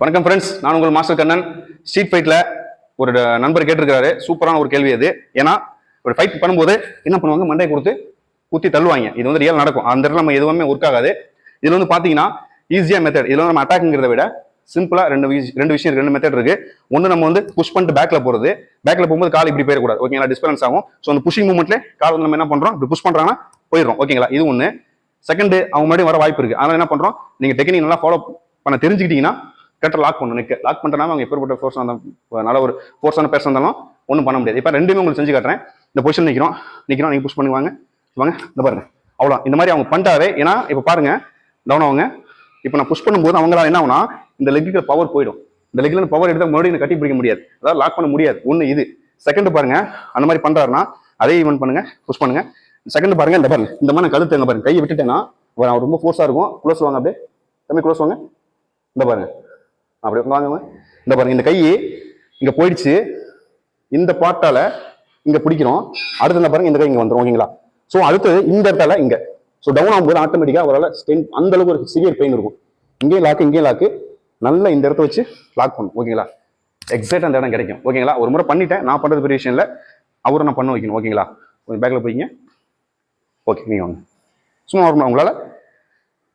வணக்கம் ஃப்ரெண்ட்ஸ் நான் உங்கள் மாஸ்டர் கண்ணன். ஸ்ட்ரீட் ஃபைட்டில் ஒரு நண்பர் கேட்டிருக்காரு சூப்பரான ஒரு கேள்வி அது. ஏன்னா ஒரு ஃபைட் பண்ணும்போது என்ன பண்ணுவாங்க? மண்டையை கொடுத்து குத்தி தள்ளுவாங்க. இது வந்து ரியல் நடக்கும். அந்த இடத்துல நம்ம எதுவுமே ஒர்க் ஆகாது. இதில் வந்து பார்த்தீங்கன்னா ஈஸியாக மெத்தட் இதில் வந்து நம்ம அட்டாக்குங்கிறத விட சிம்பிளாக ரெண்டு ரெண்டு விஷயம் ரெண்டு மெத்தட் இருக்குது ஒன்று நம்ம வந்து புஷ் பண்ணிட்டு பேக்கில் போகிறது பேக்கில் போகும்போது கால் இப்படி போயிடக்கூடாது. ஓகேங்களா டிஸ்பேலன்ஸ் ஆகும். ஸோ அந்த புஷிங் மூமெண்ட்ல கால் வந்து நம்ம என்ன பண்ணுறோம் இப்படி புஷ் பண்ணுறாங்கன்னா போயிடுறோம். ஓகேங்களா இது ஒன்று செகண்ட் அவங்க முன்னாடி வர வாய்ப்பு இருக்குது அதனால் என்ன பண்ணுறோம் நீங்கள் டெக்னிக் நல்லா ஃபாலோ பண்ண தெரிஞ்சுக்கிட்டீங்கன்னா கரெக்டாக லாக் பண்ணணும் நிற்க லாக் பண்ணிட்டனா அவங்க எப்பேற்பட்ட ஃபோர்ஸ் அந்த நல்ல ஒரு ஃபோர்ஸான பேச இருந்தாலும் ஒன்றும் பண்ண முடியாது. இப்போ ரெண்டுமே உங்களுக்கு செஞ்சு காட்டுறேன். இந்த பொசிஷன் நிற்கிறோம் நிற்கிறோம் நீங்கள் புஷ் பண்ணுவாங்க வாங்க இந்த பாருங்க. அவ்வளோ இந்த மாதிரி அவங்க பண்ணிட்டாவே ஏன்னா இப்போ பாருங்க டவுன் அவங்க இப்போ நான் புஷ் பண்ணும்போது அவங்களால என்ன ஆகுனா இந்த லெக்குக்கு பவர் போயிடும். இந்த லெக்கில் பவர் எடுத்தால் மறுபடியும் கட்டி பிடிக்க முடியாது. அதாவது லாக் பண்ண முடியாது. ஒன்று இது. செகண்ட் பாருங்க அந்த மாதிரி பண்ணுறாருன்னா அதே ஈவெண்ட் பண்ணுங்க புஷ் பண்ணுங்க. செகண்ட் பாருங்க இந்த பாருங்க. இந்த மாதிரி கழுத்து எங்க பாருங்க கையை விட்டுட்டேன்னா அவர் ரொம்ப ஃபோர்ஸாக இருக்கும். க்ளோஸ் வாங்க அப்படியே. தம்பி க்ளோஸ் வாங்க. இந்த பாருங்க. அப்படியே வாங்க இந்த பாருங்க இந்த கை இங்க போயிடுச்சு. இந்த பாட்டால இங்க பிடிக்கிறோம். அடுத்து இந்த பாருங்க இந்த கை இங்க வந்துரும் ஓகேங்களா ஸோ அடுத்தது இந்த இடத்துல இங்க. ஸோ டவுன் ஆகும்போது ஆட்டோமேட்டிக்காக அவரால் ஸ்டென் அந்த அளவுக்கு ஒரு சிவியர் பெயின் இருக்கும். இங்கேயும் லாக்கு இங்கேயும் லாக்கு நல்லா இந்த இடத்த வச்சு லாக் பண்ணும் ஓகேங்களா எக்ஸாக்ட் அந்த இடம் கிடைக்கும் ஓகேங்களா ஒரு முறை பண்ணிட்டேன் நான் பண்றது பெரிய விஷயம் இல்லை. அவரை நான் பண்ண வைக்கணும் ஓகேங்களா கொஞ்சம் பேக்கில் போய்ங்க. ஓகே நீங்கள் வாங்க. சும்மா வரணும் உங்களால்.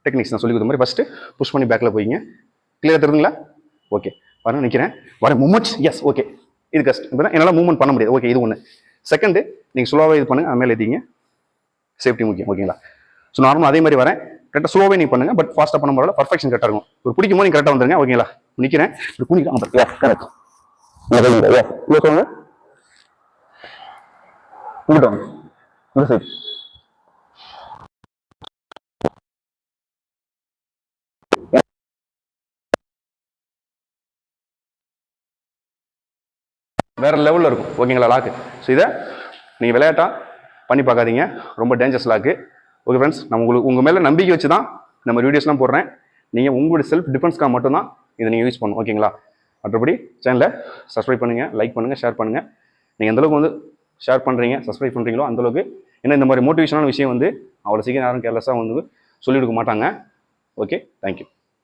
டெக்னிக்ஸ் நான் சொல்லி கொடுத்த மாதிரி ஃபஸ்ட்டு புஷ் பண்ணி பேக்கில் போய்ங்க. கிளியர் தெரியுதுங்களா ஓகே வர நிற்கிறேன் வர மூமெண்ட்ஸ் எஸ் ஓகே இது கஷ்டம் என்னால் மூவ்மெண்ட் பண்ண முடியாது. ஓகே இது ஒன்று செகண்டு நீங்கள் ஸ்லோவாக இது பண்ணுங்க. அது மேலே ஏற்றிங்க சேஃப்டி முக்கியம். ஓகேங்களா ஸோ நார்மலாக அதே மாதிரி வரேன். கரெக்டாக ஸ்லோவே நீங்கள் பண்ணுங்கள் பட் ஃபாஸ்ட்டாக பண்ண முடியல பர்ஃபெக்ஷன் கரெக்டாக இருக்கும். ஒரு பிடிக்கும் போது நீங்கள் கரெக்டாக வந்துருங்க. ஓகேங்களா நிற்கிறேன் இப்படி குனிக்கலாம் கரெக்ட் சொல்லுங்க? இங்கிட்ட வாங்க இந்த வேற லெவலில் இருக்கும். ஓகேங்களா லாக்கு ஸோ இதை நீங்கள் விளையாட்டாக பண்ணி பார்க்காதீங்க. ரொம்ப டேஞ்சரஸ் லாக்கு ஓகே ஃப்ரெண்ட்ஸ் நான் உங்களுக்கு உங்கள் மேலே நம்பிக்கை வச்சு தான் இந்த மாதிரி வீடியோஸ்லாம் போடுறேன். நீங்கள் உங்களுடைய செல்ஃப் டிஃபென்ஸ்க்காக மட்டும்தான் இதை நீங்கள் யூஸ் பண்ணணும். ஓகேங்களா மற்றபடி சேனலை சப்ஸ்கிரைப் பண்ணுங்கள் லைக் பண்ணுங்கள் ஷேர் பண்ணுங்கள் நீங்கள் எந்தளவுக்கு வந்து ஷேர் பண்ணுறீங்க சப்ஸ்கிரைப் பண்ணுறீங்களோ அந்தளவுக்கு ஏன்னா இந்த மாதிரி மோட்டிவேஷனான விஷயம் வந்து அவ்வளோ சீக்கிரம் யாரும் கேர்லெஸ்ஸாக வந்து சொல்லிக் கொடுக்க மாட்டாங்க. Okay thank you